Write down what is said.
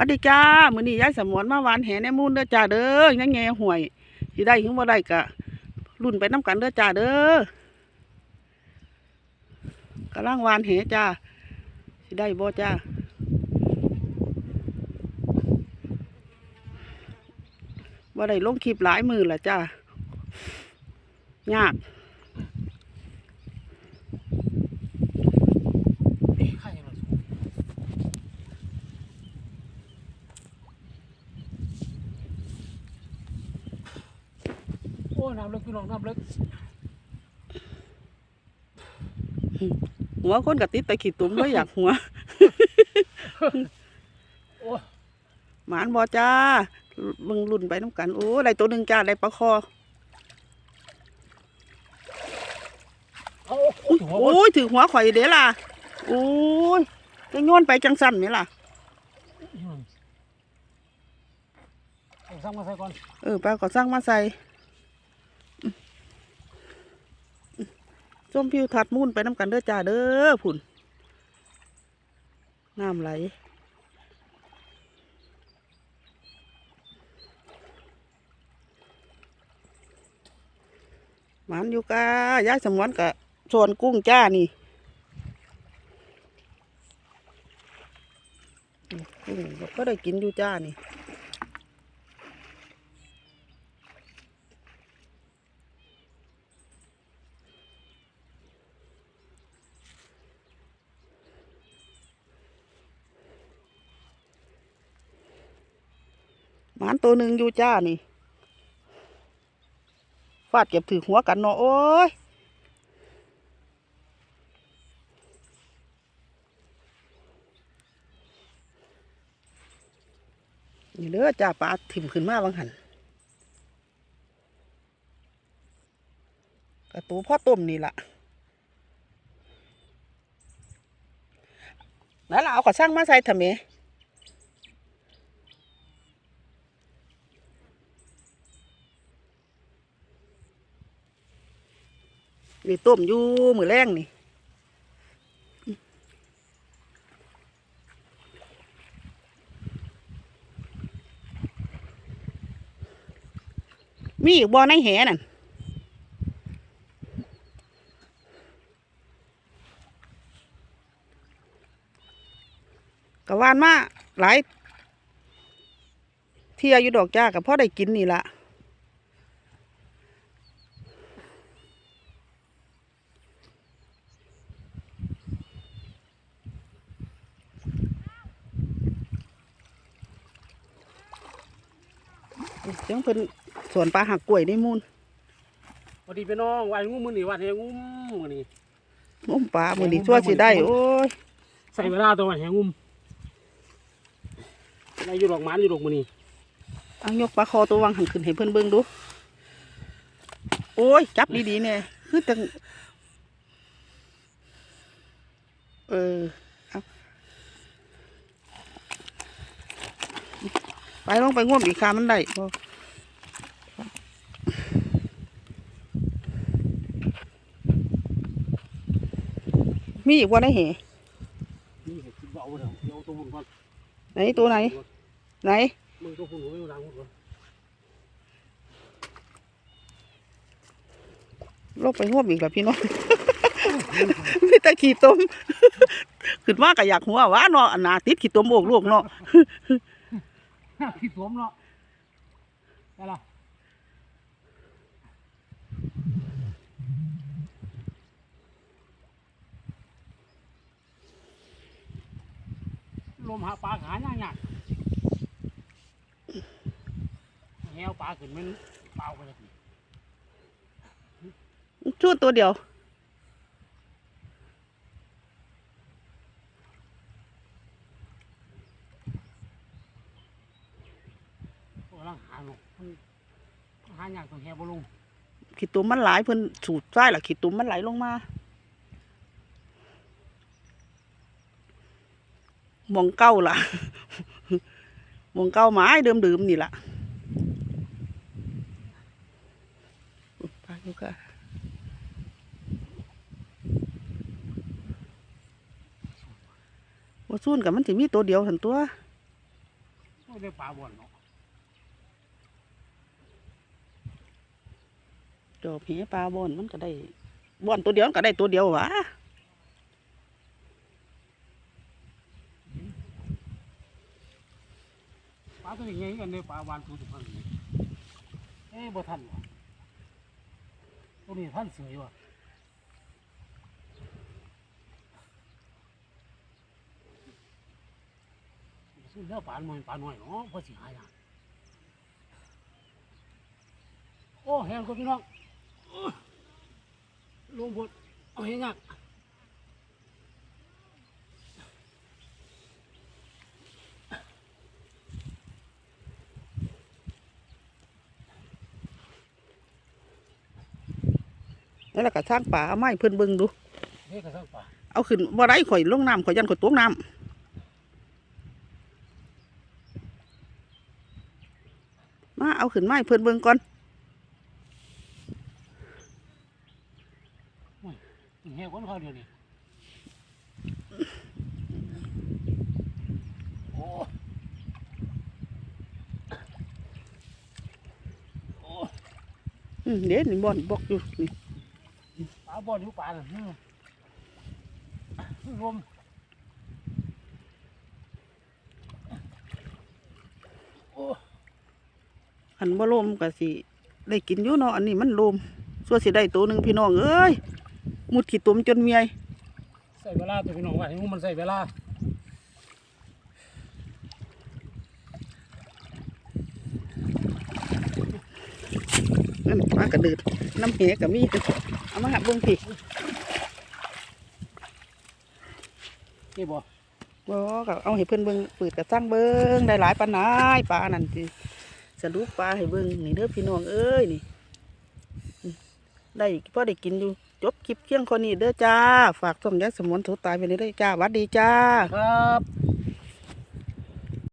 วัสดีจ้ามื้อนี้ยายสมวนมาหวานแหในมูลเด้อจ้าเด้อยังแงห่วยสิได้ถึงบ่ได้ก็รุ่นไปน้ำกันเด้อจ้าเด้อกำลังหวานแหจ้าสิได้บ่จ้าบ่ได้ลงคลิปหลายมือละจ้ายาก ไข่เราโอ้ น้ำลึกพี่น้องน้ำลึกหัวคนกับติดไปขีดตุ้มเลยอยากหัวโอ้หมานบ่จ้ามึงรุ่นไปน้ำกัน โอ้ได้ตัวหนึ่งจ้าได้ปลาคอเอาโอ้ยหัวโอ้ยถือหัวข่อยเด้ล่ะ โอ้ยจะโยนไปจังสั้นไหมล่ะเอาสั่งมาใส่ก่อน เออปลาก็สร้างมาใส่อื้ออื้ ส้มพิวทัดมุ่นไปน้ำกันเด้อจ้าเด้อผุนน้ำไหลหมันอยู่กะย้ายสมวนกะชวนกุ้งจ้านี่กุ้งก็ได้กินอยู่จ้านี่ หมานตัวหนึ่งอยู่จ้านี่ฟาดเก็บถือหัวกันเนาะโอ้ยนี่เด้อจ้าปลาถิ่มขึ้นมาบางหันกระตูพ่อต้มนี่ล่ะแล้วเราเอาขอสร้างมาใส่ทำไม นี่ต้มอยู่มือแรงนี่มีอีกบ่อในแหนั่นกะวานมาหลายเที่ยอยู่ดอกจ้ากับพ่อได้กินนี่ละ จังเพิ่นสวนปลาหักกล้วยในมูลสวัสดีพี่น้องวันงูมือนี่วันเฮงุ้มมือนี่งมปลามื้อนี้ชั่วสิได้โอ้ยใส่เวลาตัววันเฮงุ้มอะไรอยู่ดอกหมันอยู่ดอกมือนี่เอายกปลาคอตัววังหันขึ้นให้เพิ่นเบิ่งดูโอ้ยจับดีๆแน่คือจังเออเอาไปลงไปง่วมอีกคามันได้ มีอีกว่าได้เหนี่เห็ดคิดเบาเถอะเดี๋ยวเอาตัวหุ่นก่อนไหนตัวไหน ไหนมึงตัวหุ่นไม่ต้องล้างหุ่นก่อนลงไปง่วอีกแล้วพี่น้องมีแต่ขี้ต้มขึ้นมาก็อยากหัวว่าเนาะอนาติดขี้ต้มโอกลูกเนาะพี่สวมเนาะได้ละ ลมหาปลาขาหน้าหนักแหวปลาขึ้นมันเปล่าไปเลยชูดตัวเดียวโอ้ร่างหาหนกมันหาหยากต้องแหวบลงขี้ตุ่มมันหลายเพิ่นสูดใต้ละขี้ตุ่มมันไหลลงมาห มองเก้าล่ะหมองเก้าไม้เดิมๆนี่ล่ะไปดูค่ะว่าซุ่นกับมันสิมีตัวเดียวหันตัวได้ปลาบ่อนเนาะจอบแหปลาบอนมันก็ได้บอนตัวเดียวมันก็ได้ตัวเดียวหวะ ปลาตัวนี้ไงกันได้ปลาวานตัวสุพรรณนี่เอ้บ่ทันวะตัวนี้ท่านสวยวะซึ่งเนื้อปลาหน่อยปลาหน่อยเนาะพอสิหายนะโอ้แหงก็พี่น้องลงบดเอาเห็นยัง แล้วเราก็สร้างป่าเอาไม้เพิ่นเบิ่งดูเฮ้ยกระสังปลาเอาขึ้นบ่ได้ข่อยลงน้ำข่อยยันข่อยตกน้ำมาเอาขึ้นไม้เพิ่นเบิ่งก่อนเฮ้ยคนเขาเดียวนี่โอ้โอ้อืมเด็ดนี่บอนบอกอยู่นี่ ปลาบ่อนิ้วปลาน่ะอืมลมโอ้หันบ่ลมก็สิได้กินอยู่เนาะอันนี้มันลมส่วนสิได้ตัวหนึ่งพี่น้องเอ้ยมุดขี้ตุ่มจนเมียยใส่เวลาตัวพี่น้องว่าให้มันใส่เวลา นั่นปลากระเดืดน้ำเหก็มีเอามาหับเบิ่งพี่นี่บ่บ่ก็เอาให้เพิ่นเบิ่งเปิดกระซังเบิ่งได้หลายปานนายปลานั่นสิสรุปปลาให้เบิ่งนี่เด้อพี่น้องเอ้ยนี่อืมได้พอได้กินอยู่จบคลิปเพียงคนนี้เด้อจ้า ฝากส่งยายสมวนโทรตายไปเลยเด้อจ้าหวัดดีจ้า ครับ